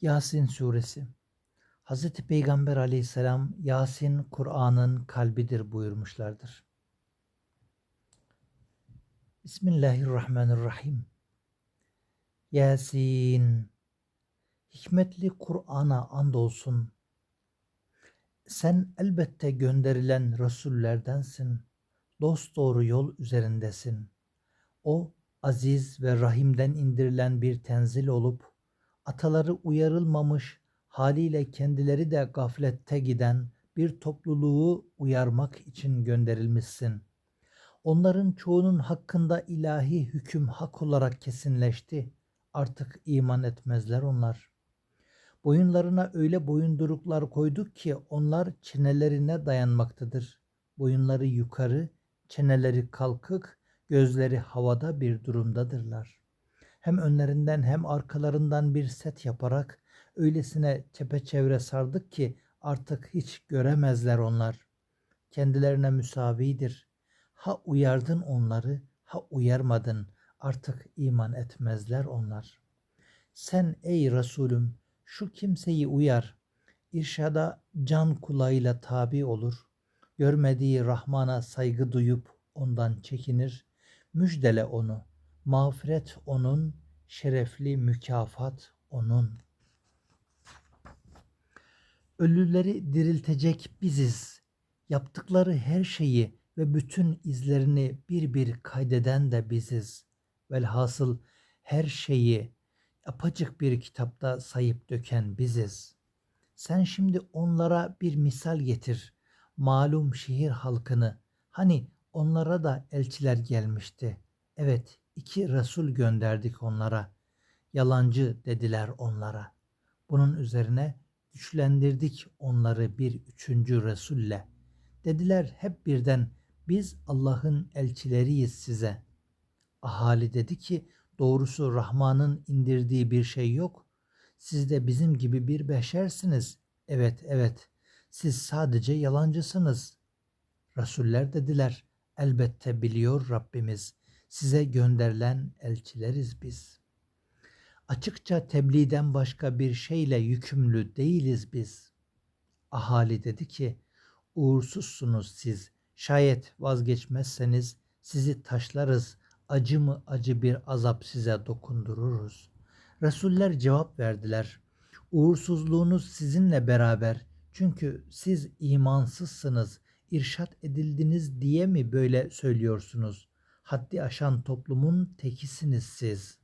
Yasin Suresi Hz. Peygamber aleyhisselam Yasin Kur'an'ın kalbidir buyurmuşlardır. Bismillahirrahmanirrahim. Yasin Hikmetli Kur'an'a andolsun. Sen elbette gönderilen Resullerdensin. Dost doğru yol üzerindesin. O aziz ve rahimden indirilen bir tenzil olup ataları uyarılmamış, haliyle kendileri de gaflette giden bir topluluğu uyarmak için gönderilmişsin. Onların çoğunun hakkında ilahi hüküm hak olarak kesinleşti. Artık iman etmezler onlar. Boyunlarına öyle boyunduruklar koyduk ki onlar çenelerine dayanmaktadır. Boyunları yukarı, çeneleri kalkık, gözleri havada bir durumdadırlar hem önlerinden hem arkalarından bir set yaparak öylesine çepeçevre sardık ki artık hiç göremezler onlar. Kendilerine müsavidir. Ha uyardın onları, ha uyarmadın. Artık iman etmezler onlar. Sen ey Resulüm şu kimseyi uyar. İrşada can kulağıyla tabi olur. Görmediği Rahman'a saygı duyup ondan çekinir. Müjdele onu. Mağfiret onun, şerefli mükafat onun. Ölüleri diriltecek biziz. Yaptıkları her şeyi ve bütün izlerini bir bir kaydeden de biziz. Velhasıl her şeyi apacık bir kitapta sayıp döken biziz. Sen şimdi onlara bir misal getir. Malum şehir halkını. Hani onlara da elçiler gelmişti. Evet, iki Resul gönderdik onlara. Yalancı dediler onlara. Bunun üzerine güçlendirdik onları bir üçüncü Resulle. Dediler hep birden biz Allah'ın elçileriyiz size. Ahali dedi ki doğrusu Rahman'ın indirdiği bir şey yok. Siz de bizim gibi bir beşersiniz. Evet evet siz sadece yalancısınız. Resuller dediler elbette biliyor Rabbimiz size gönderilen elçileriz biz. Açıkça tebliğden başka bir şeyle yükümlü değiliz biz. Ahali dedi ki, uğursuzsunuz siz, şayet vazgeçmezseniz sizi taşlarız, acı mı acı bir azap size dokundururuz. Resuller cevap verdiler, uğursuzluğunuz sizinle beraber, çünkü siz imansızsınız, irşat edildiniz diye mi böyle söylüyorsunuz? Haddi aşan toplumun tekisiniz siz.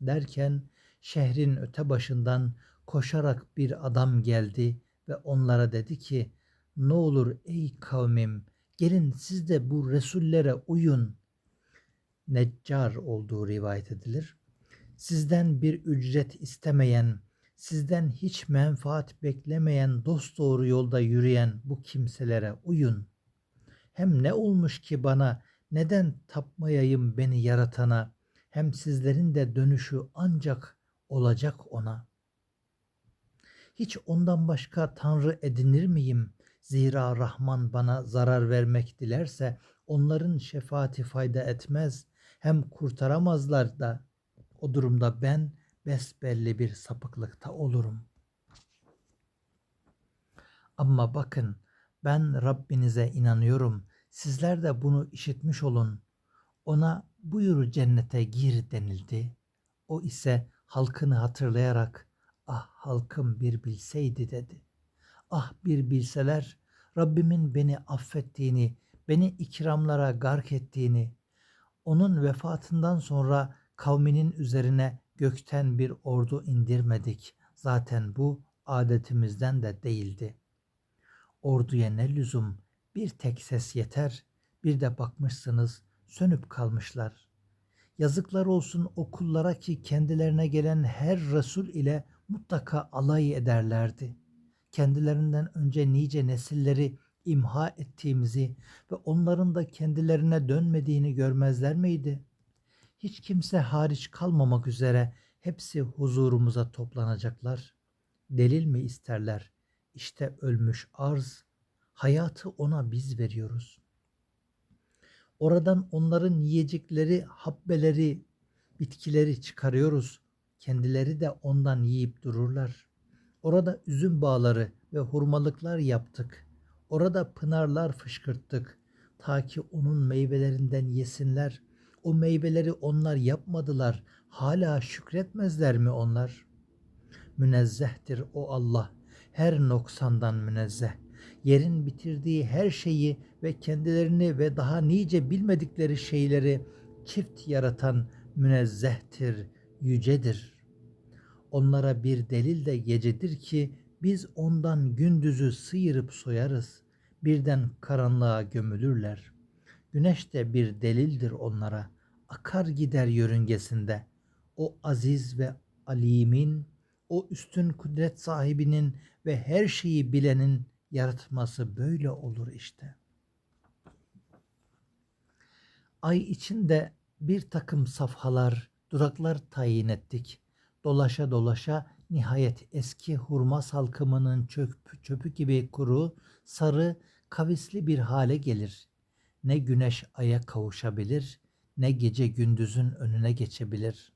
Derken şehrin öte başından koşarak bir adam geldi ve onlara dedi ki ne olur ey kavmim gelin siz de bu Resullere uyun. Neccar olduğu rivayet edilir. Sizden bir ücret istemeyen, sizden hiç menfaat beklemeyen dost doğru yolda yürüyen bu kimselere uyun. Hem ne olmuş ki bana neden tapmayayım beni yaratana? Hem sizlerin de dönüşü ancak olacak ona. Hiç ondan başka tanrı edinir miyim? Zira Rahman bana zarar vermek dilerse onların şefaati fayda etmez. Hem kurtaramazlar da o durumda ben besbelli bir sapıklıkta olurum. Ama bakın ben Rabbinize inanıyorum. Sizler de bunu işitmiş olun. Ona buyur cennete gir denildi. O ise halkını hatırlayarak ah halkım bir bilseydi dedi. Ah bir bilseler Rabbimin beni affettiğini, beni ikramlara gark ettiğini, onun vefatından sonra kavminin üzerine gökten bir ordu indirmedik. Zaten bu adetimizden de değildi. Orduya ne lüzum bir tek ses yeter, bir de bakmışsınız sönüp kalmışlar. Yazıklar olsun o kullara ki kendilerine gelen her Resul ile mutlaka alay ederlerdi. Kendilerinden önce nice nesilleri imha ettiğimizi ve onların da kendilerine dönmediğini görmezler miydi? Hiç kimse hariç kalmamak üzere hepsi huzurumuza toplanacaklar. Delil mi isterler? İşte ölmüş arz, Hayatı ona biz veriyoruz. Oradan onların yiyecekleri, habbeleri, bitkileri çıkarıyoruz. kendileri de ondan yiyip dururlar. Orada üzüm bağları ve hurmalıklar yaptık. Orada pınarlar fışkırttık. Ta ki onun meyvelerinden yesinler. O meyveleri onlar yapmadılar. Hala şükretmezler mi onlar? Münezzehtir o Allah. Her noksandan münezzeh. Yerin bitirdiği her şeyi ve kendilerini ve daha nice bilmedikleri şeyleri çift yaratan münezzehtir, yücedir. Onlara bir delil de gecedir ki biz ondan gündüzü sıyırıp soyarız. Birden karanlığa gömülürler. Güneş de bir delildir onlara. Akar gider yörüngesinde. O aziz ve alimin, o üstün kudret sahibinin ve her şeyi bilenin yaratması böyle olur işte. Ay içinde bir takım safhalar, duraklar tayin ettik. Dolaşa dolaşa nihayet eski hurma salkımının çöp, çöpü gibi kuru, sarı, kavisli bir hale gelir. Ne güneş aya kavuşabilir, ne gece gündüzün önüne geçebilir.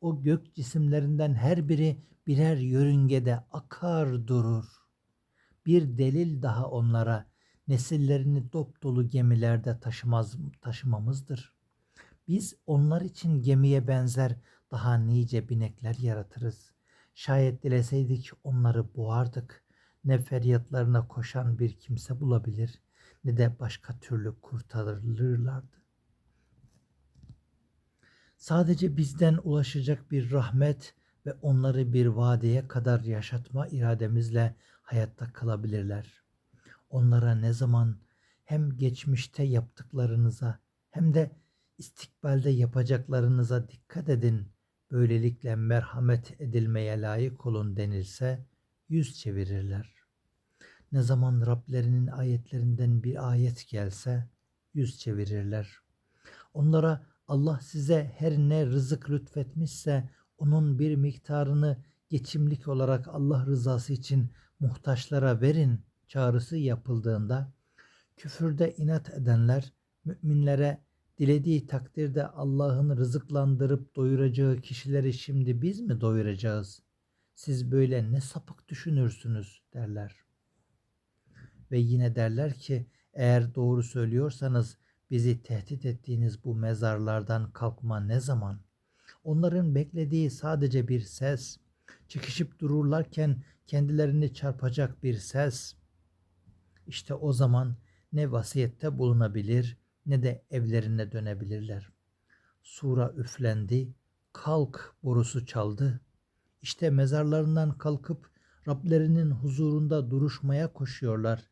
O gök cisimlerinden her biri birer yörüngede akar durur. Bir delil daha onlara nesillerini dop dolu gemilerde taşımaz, taşımamızdır. Biz onlar için gemiye benzer daha nice binekler yaratırız. Şayet dileseydik onları boğardık. Ne feryatlarına koşan bir kimse bulabilir ne de başka türlü kurtarılırlardı. Sadece bizden ulaşacak bir rahmet ve onları bir vadeye kadar yaşatma irademizle hayatta kalabilirler. Onlara ne zaman hem geçmişte yaptıklarınıza hem de istikbalde yapacaklarınıza dikkat edin. Böylelikle merhamet edilmeye layık olun denilse yüz çevirirler. Ne zaman Rablerinin ayetlerinden bir ayet gelse yüz çevirirler. Onlara Allah size her ne rızık lütfetmişse onun bir miktarını geçimlik olarak Allah rızası için muhtaçlara verin çağrısı yapıldığında küfürde inat edenler müminlere dilediği takdirde Allah'ın rızıklandırıp doyuracağı kişileri şimdi biz mi doyuracağız? Siz böyle ne sapık düşünürsünüz derler. Ve yine derler ki eğer doğru söylüyorsanız bizi tehdit ettiğiniz bu mezarlardan kalkma ne zaman? Onların beklediği sadece bir ses, çıkışıp dururlarken kendilerini çarpacak bir ses. İşte o zaman ne vasiyette bulunabilir ne de evlerine dönebilirler. Sura üflendi, kalk borusu çaldı. İşte mezarlarından kalkıp Rablerinin huzurunda duruşmaya koşuyorlar.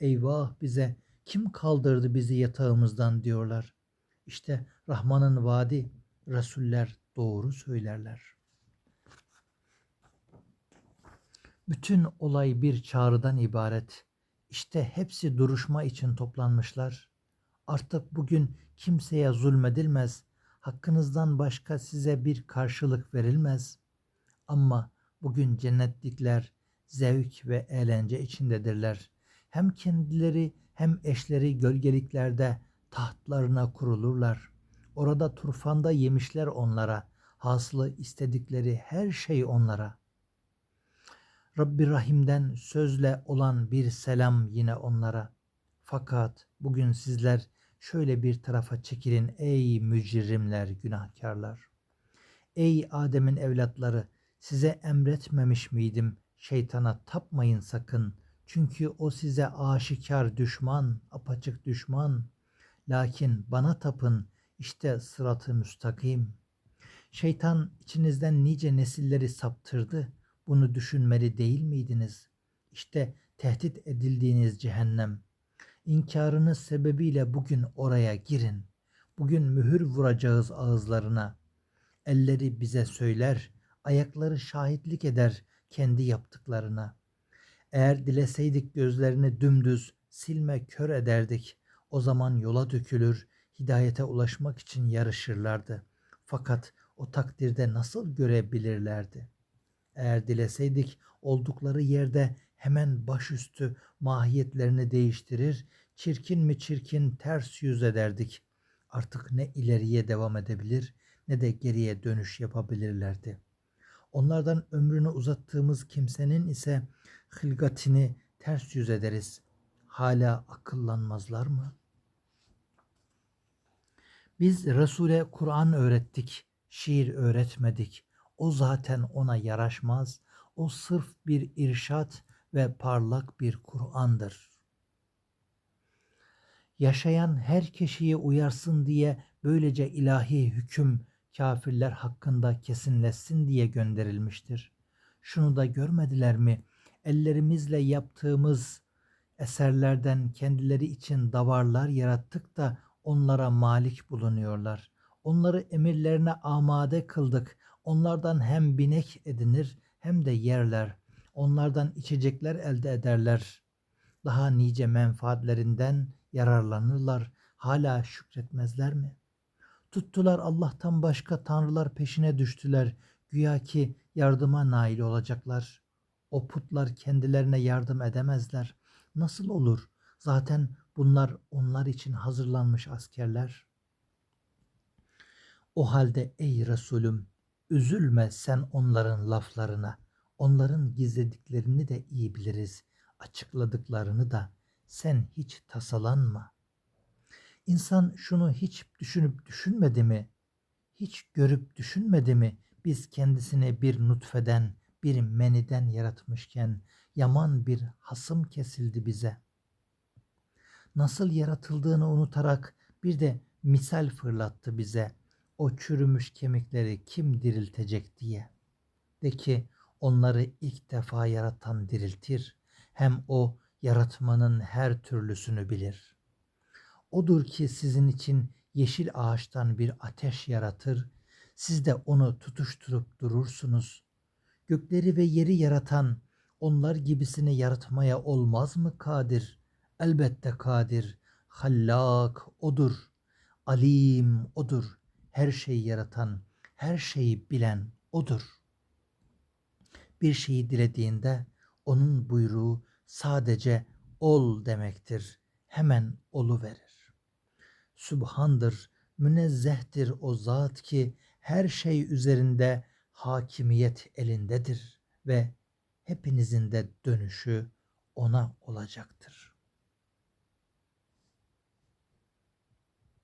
Eyvah bize kim kaldırdı bizi yatağımızdan diyorlar. İşte Rahman'ın vaadi, Resuller doğru söylerler. Bütün olay bir çağrıdan ibaret. İşte hepsi duruşma için toplanmışlar. Artık bugün kimseye zulmedilmez. Hakkınızdan başka size bir karşılık verilmez. Ama bugün cennetlikler zevk ve eğlence içindedirler. Hem kendileri hem eşleri gölgeliklerde tahtlarına kurulurlar. Orada turfanda yemişler onlara. Hasılı istedikleri her şey onlara. Rabbi Rahim'den sözle olan bir selam yine onlara. Fakat bugün sizler şöyle bir tarafa çekilin ey mücrimler, günahkarlar. Ey Adem'in evlatları, size emretmemiş miydim şeytana tapmayın sakın. Çünkü o size aşikar düşman, apaçık düşman. Lakin bana tapın, işte sıratı müstakim. Şeytan içinizden nice nesilleri saptırdı. Bunu düşünmeli değil miydiniz? İşte tehdit edildiğiniz cehennem. İnkarınız sebebiyle bugün oraya girin. Bugün mühür vuracağız ağızlarına. Elleri bize söyler, ayakları şahitlik eder kendi yaptıklarına. Eğer dileseydik gözlerini dümdüz, silme kör ederdik. O zaman yola dökülür, hidayete ulaşmak için yarışırlardı. Fakat o takdirde nasıl görebilirlerdi? Eğer dileseydik oldukları yerde hemen başüstü mahiyetlerini değiştirir, çirkin mi çirkin ters yüz ederdik. Artık ne ileriye devam edebilir ne de geriye dönüş yapabilirlerdi. Onlardan ömrünü uzattığımız kimsenin ise hılgatini ters yüz ederiz. Hala akıllanmazlar mı? Biz Resul'e Kur'an öğrettik, şiir öğretmedik. O zaten ona yaraşmaz. O sırf bir irşat ve parlak bir Kur'an'dır. Yaşayan her kişiye uyarsın diye böylece ilahi hüküm kafirler hakkında kesinleşsin diye gönderilmiştir. Şunu da görmediler mi? Ellerimizle yaptığımız eserlerden kendileri için davarlar yarattık da onlara malik bulunuyorlar. Onları emirlerine amade kıldık. Onlardan hem binek edinir hem de yerler. Onlardan içecekler elde ederler. Daha nice menfaatlerinden yararlanırlar. Hala şükretmezler mi? Tuttular Allah'tan başka tanrılar peşine düştüler. Güya ki yardıma nail olacaklar. O putlar kendilerine yardım edemezler. Nasıl olur? Zaten bunlar onlar için hazırlanmış askerler. O halde ey Resulüm üzülme sen onların laflarına. Onların gizlediklerini de iyi biliriz. Açıkladıklarını da sen hiç tasalanma. İnsan şunu hiç düşünüp düşünmedi mi? Hiç görüp düşünmedi mi? Biz kendisini bir nutfeden, bir meniden yaratmışken yaman bir hasım kesildi bize. Nasıl yaratıldığını unutarak bir de misal fırlattı bize. O çürümüş kemikleri kim diriltecek diye. De ki onları ilk defa yaratan diriltir. Hem o yaratmanın her türlüsünü bilir. Odur ki sizin için yeşil ağaçtan bir ateş yaratır. Siz de onu tutuşturup durursunuz. Gökleri ve yeri yaratan onlar gibisini yaratmaya olmaz mı kadir? Elbette kadir. Hallak odur. Alim odur. Her şeyi yaratan, her şeyi bilen odur. Bir şeyi dilediğinde onun buyruğu sadece ol demektir. Hemen olu verir. Sübhandır, münezzehtir o zat ki her şey üzerinde hakimiyet elindedir ve hepinizin de dönüşü ona olacaktır.